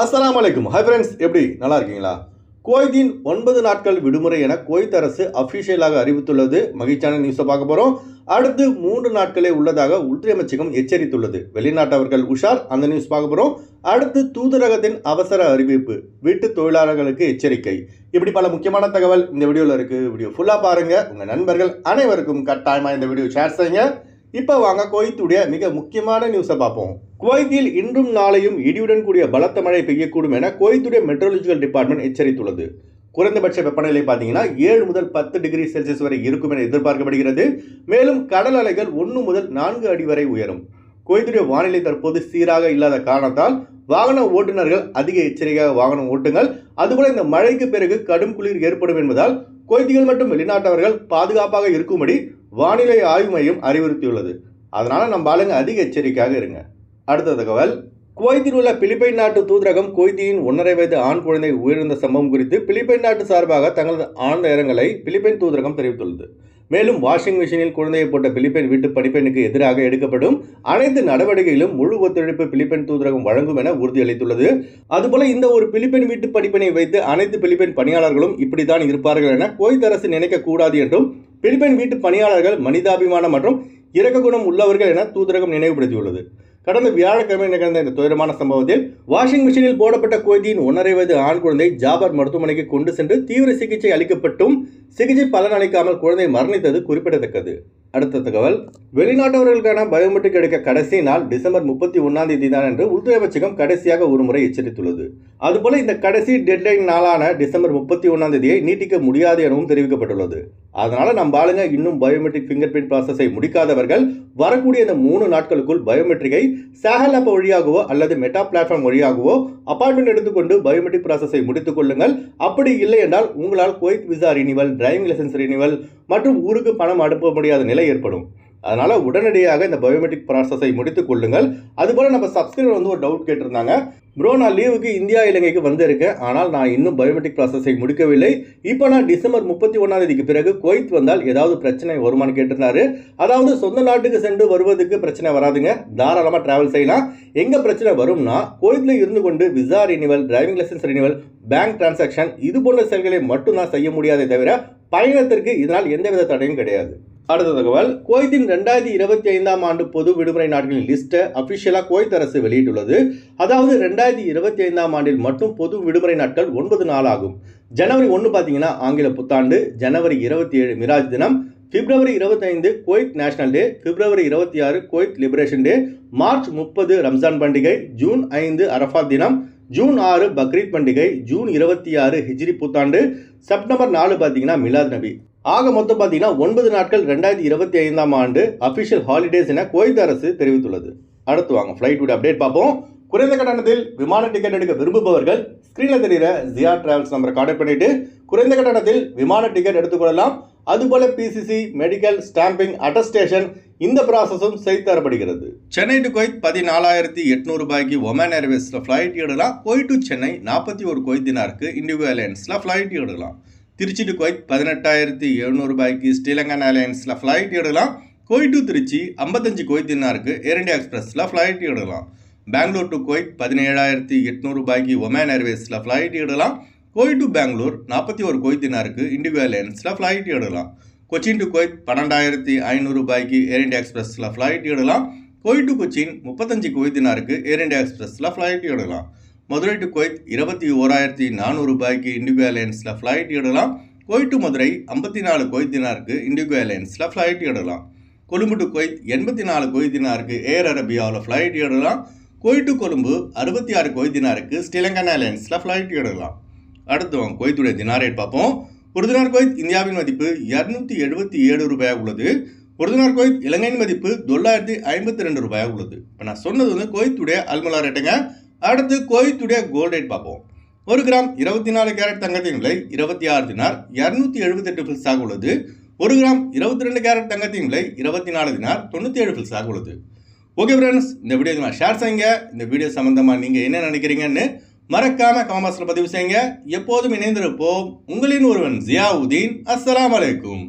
அஸ்லாம் அலைக்கும். Hi friends எப்படி? நல்லா இருக்கீங்களா? குவைத்தின் ஒன்பது நாட்கள் விடுமுறை என குவைத் அரசு அஃபிஷியலாக அறிவித்துள்ளது. மகிழ்ச்சியான நியூஸை பார்க்க போகிறோம் அடுத்து மூன்று நாட்களே உள்ளதாக உள்துறை அமைச்சகம் எச்சரித்துள்ளது. வெளிநாட்டவர்கள் உஷார் அந்த நியூஸ் பார்க்க போகிறோம் அடுத்து தூதரகத்தின் அவசர அறிவிப்பு வீட்டு தொழிலாளர்களுக்கு எச்சரிக்கை. இப்படி பல முக்கியமான தகவல் இந்த வீடியோவில் இருக்குது வீடியோ ஃபுல்லாக பாருங்கள் உங்கள் நண்பர்கள் அனைவருக்கும் கட்டாயமாக இந்த வீடியோ ஷேர் செய்யுங்க. இப்போ வாங்க குவைத்துடைய மிக முக்கியமான நியூஸை பார்ப்போம். குவைத்தில் இன்றும் நாளையும் இடியுடன் கூடிய பலத்த மழை பெய்யக்கூடும் என குவைத்துடைய மெட்ரோலஜிக்கல் டிபார்ட்மெண்ட் எச்சரித்துள்ளது. குறைந்தபட்ச வெப்பநிலை பார்த்தீங்கன்னா ஏழு முதல் பத்து டிகிரி செல்சியஸ் வரை இருக்கும் என எதிர்பார்க்கப்படுகிறது. மேலும் கடல் அலைகள் ஒன்று முதல் நான்கு அடி வரை உயரும். குவைத்துடைய வானிலை தற்போது சீராக இல்லாத காரணத்தால் வாகன ஓட்டுநர்கள் அதிக எச்சரிக்கையாக வாகனம் ஓட்டுங்கள். அதுபோல இந்த மழைக்கு பிறகு கடும் குளிர் ஏற்படும் என்பதால் குவைத்திகள் மற்றும் வெளிநாட்டவர்கள் பாதுகாப்பாக இருக்கும்படி வானிலை ஆய்வு மையம் அறிவுறுத்தியுள்ளது. அதனால நம்ம ஆளுங்க அதிக எச்சரிக்கையாக இருங்க. அடுத்த தகவல் குவைத்தில் உள்ள பிலிப்பைன் நாட்டு தூதரகம் குவைத்தியின் ஒன்றரை வயது ஆண் குழந்தை உயிரிழந்த சம்பவம் குறித்து பிலிப்பைன் நாட்டு சார்பாக தங்களது ஆழ்ந்த இரங்கலை பிலிப்பைன் தூதரகம் தெரிவித்துள்ளது. மேலும் வாஷிங் மிஷினில் குழந்தையை போட்ட பிலிப்பைன் வீட்டு பணிப்பெண்ணுக்கு எதிராக எடுக்கப்படும் அனைத்து நடவடிக்கையிலும் முழு ஒத்துழைப்பு பிலிப்பைன் தூதரகம் வழங்கும் என உறுதியளித்துள்ளது. அதுபோல இந்த ஒரு பிலிப்பைன் வீட்டு படிப்பினை வைத்து அனைத்து பிலிப்பைன் பணியாளர்களும் இப்படித்தான் இருப்பார்கள் என குவைத் அரசு நினைக்கக்கூடாது என்றும் பிலிப்பைன் வீட்டு பணியாளர்கள் மனிதாபிமானம் மற்றும் இறக்க குணம் உள்ளவர்கள் என தூதரகம் நினைவுபடுத்தியுள்ளது. கடந்த வியாழக்கிழமை நிகழ்ந்த இந்த துயரமான சம்பவத்தில் வாஷிங் மிஷினில் போடப்பட்ட குவைத்தியின் ஒன்றரை வயது ஆண் குழந்தை ஜாபர் மருத்துவமனைக்கு கொண்டு சென்று தீவிர சிகிச்சை அளிக்கப்பட்டும் சிகிச்சை பலனளிக்காமல் குழந்தை மரணித்தது குறிப்பிடத்தக்கது. அடுத்த தகவல். வெளிநாட்டவர்களுக்கான பயோமெட்ரிக் எடுக்க கடைசி நாள் டிசம்பர் முப்பத்தி ஒன்னாம் தேதி தான் என்று உள்துறை அமைச்சகம் கடைசியாக ஒரு முறை எச்சரித்துள்ளது. அதுபோல இந்த கடைசி டெட்லைன் நாளான டிசம்பர் முப்பத்தி ஒன்னாம் தேதியை நீட்டிக்க முடியாது எனவும் தெரிவிக்கப்பட்டுள்ளது. அதனால நம்ம ஆளுங்க இன்னும் பயோமெட்ரிக் ஃபிங்கர் பிரிண்ட் ப்ராசஸை முடிக்காதவர்கள் வரக்கூடிய இந்த மூணு நாட்களுக்குள் பயோமெட்ரிக்கை சேகல் ஆப் வழியாகவோ அல்லது மெட்டா பிளாட்ஃபார்ம் வழியாகவோ அப்பாயின்மெண்ட் எடுத்துக்கொண்டு பயோமெட்ரிக் ப்ராசஸை முடித்துக் கொள்ளுங்கள். அப்படி இல்லை என்றால் உங்களால் Kuwait visa renewal driving licence renewal மற்றும் ஊருக்கு பணம் அனுப்ப முடியாத நிலை ஏற்படும். அதனால் உடனடியாக இந்த பயோமெட்ரிக் ப்ராசஸை முடித்து கொள்ளுங்கள். அதுபோல் நம்ம சப்ஸ்கிரைபர் வந்து ஒரு டவுட் கேட்டிருந்தாங்க. ப்ரோ நான் லீவுக்கு இந்தியா இலங்கைக்கு வந்திருக்கேன். ஆனால் நான் இன்னும் பயோமெட்ரிக் ப்ராசஸை முடிக்கவில்லை. இப்போ நான் டிசம்பர் முப்பத்தி ஒன்றாம் தேதிக்கு பிறகு குவைத் வந்தால் ஏதாவது பிரச்சனை வருமானு கேட்டிருந்தாரு. அதாவது சொந்த நாட்டுக்கு சென்று வருவதுக்கு பிரச்சனை வராதுங்க. தாராளமாக டிராவல் செய்யலாம். எங்கே பிரச்சனை வரும்னா குவைத்தில் இருந்து கொண்டு visa renewal driving licence renewal bank transaction இது போன்ற செயல்களை மட்டும்தான் செய்ய முடியாதே தவிர பயணத்திற்கு இதனால் எந்தவித தடையும் கிடையாது. அடுத்த தகவல் குவைத்தின் ரெண்டாயிரத்தி இருபத்தி ஐந்தாம் ஆண்டு பொது விடுமுறை நாட்களின் லிஸ்ட்டை அஃபிஷியலாக குவைத் அரசு வெளியிட்டுள்ளது. அதாவது ரெண்டாயிரத்தி இருபத்தி ஐந்தாம் ஆண்டில் மட்டும் பொது விடுமுறை நாட்கள் ஒன்பது நாள் ஆகும். ஜனவரி ஒன்று பார்த்தீங்கன்னா ஆங்கில புத்தாண்டு ஜனவரி இருபத்தி ஏழு மிராஜ் தினம் பிப்ரவரி இருபத்தைந்து குவைத் நேஷனல் டே பிப்ரவரி இருபத்தி ஆறு குவைத் லிபரேஷன் டே மார்ச் முப்பது ரம்ஜான் பண்டிகை ஜூன் ஐந்து அரஃபாத் தினம் ஜூன் ஆறு பக்ரீத் பண்டிகை ஜூன் இருபத்தி ஆறு ஹிஜ்ரி புத்தாண்டு செப்டம்பர் நாலு பார்த்தீங்கன்னா மிலாத் நபி. ஆக மொத்தம் பார்த்தீங்கன்னா ஒன்பது நாட்கள் ரெண்டாயிரத்தி இருபத்தி ஐந்தாம் ஆண்டு அஃபிஷியல் ஹாலிடேஸ் என குவைத் அரசு தெரிவித்துள்ளது. அடுத்து வாங்க ஃப்ளைட் விட அப்டேட் பார்ப்போம். குறைந்த கட்டணத்தில் விமான டிக்கெட் எடுக்க விரும்புபவர்கள் ஸ்க்ரீனில் தெரிகிற ஜியா டிராவல்ஸ் நம்பரை கான்டாக்ட் பண்ணிட்டு குறைந்த கட்டணத்தில் விமான டிக்கெட் எடுத்துக்கொள்ளலாம் அதுபோல பிசிசி மெடிக்கல் ஸ்டாம்பிங் அட்டஸ்டேஷன் இந்த ப்ராசஸும் செய்து தரப்படுகிறது. சென்னை டு குவைத் பதினாலாயிரத்தி எட்நூறு ரூபாய்க்கு ஒமன் ஏர்வேஸில் ஃப்ளைட் எடுக்கலாம். குவைட் டு சென்னை நாற்பத்தி ஒரு குவைத் தினாருக்கு இண்டிகோ ஏர்லைன்ஸில் ஃப்ளைட் எடுக்கலாம். திருச்சி டு குவைத் பதினெட்டாயிரத்தி எழுநூறு ரூபாய்க்கு ஸ்ரீலங்கன் ஏர்லைன்ஸில் ஃப்ளைட் எடுக்கலாம். குவைட் டு திருச்சி ஐம்பத்தஞ்சு கொய்த்தினாருக்கு ஏர் இண்டியா எக்ஸ்பிரஸில் ஃப்ளைட் எடுக்கலாம். பெங்களூர் டு குவைத் பதினேழாயிரத்தி எட்நூறு ரூபாய்க்கு ஒமேன் ஏர்வேஸில் ஃப்ளைட் எடுக்கலாம். குவைட் டு பெங்களூர் நாற்பத்தி ஒரு குவைத் தினாருக்கு இண்டிகோ ஏர்லைன்ஸில் ஃப்ளைட் எடுக்கலாம். கொச்சின் டு குவைத் பன்னெண்டாயிரத்தி ஐநூறு ரூபாய்க்கு ஏர் இண்டியா எக்ஸ்பிரஸில் ஃப்ளைட் எடுக்கலாம். குவைட் டு கொச்சின் முப்பத்தஞ்சு கொய்த்தினாருக்கு ஏர் இண்டியா எக்ஸ்பிரஸில் ஃப்ளைட் எடுக்கலாம். மதுரை டு குவைத் இருபத்தி ஓராயிரத்தி நானூறு ரூபாய்க்கு இண்டிகோ ஏர்லைன்ஸில் ஃப்ளைட் இடலாம் குவைத் டு மதுரை ஐம்பத்தி நாலு குவைத் தினாருக்கு இண்டிகோ ஏர்லைன்ஸில் ஃப்ளைட் இடலாம் கொழும்பு டு குவைத் எண்பத்தி நாலு குவைத் தினாருக்கு ஏர் அரபியாவில் ஃப்ளைட் இடலாம் குவைட் டு கொழும்பு அறுபத்தி ஆறு குவைத் தினாருக்கு ஸ்ரீலங்கன் ஏர்லைன்ஸில் ஃப்ளைட் இடலாம் அடுத்து வாங்க குவைத்துடைய தினார் ரேட் பார்ப்போம். ஒரு தினார் குவைத் இந்தியாவின் மதிப்பு இரநூத்தி எழுபத்தி ஏழு ரூபாயாக உள்ளது. ஒரு தினார் குவைத் இலங்கையின் மதிப்பு தொள்ளாயிரத்தி ஐம்பத்தி ரெண்டு ரூபாயாக உள்ளது. இப்போ நான் சொன்னது வந்து குவைத்துடைய அல்மலா ரேட்டுங்க அடுத்து கோவித்துடைய கோல்ட் ரேட் பார்ப்போம். ஒரு கிராம் இருபத்தி நாலு கேரட் தங்கத்தின் விலை இருபத்தி ஆறு தினார் இரநூத்தி எழுபத்தெட்டு பில்ஸாக உள்ளது. ஒரு கிராம் இருபத்தி ரெண்டு கேரட் தங்கத்தின் விலை இருபத்தி நாலு தினார் தொண்ணூற்றி ஏழு பில்ஸாக உள்ளது. ஓகே ஃப்ரெண்ட்ஸ் இந்த வீடியோ நான் ஷேர் செய்யுங்க. இந்த வீடியோ சம்மந்தமாக நீங்கள் என்ன நினைக்கிறீங்கன்னு மறக்காமல் காமர்ஸில் பதிவு செய்யுங்க. எப்போதும் இணைந்திருப்போம். உங்களின் ஒருவன் ஜியாவுதீன். அஸ்லாம் அலைக்கும்.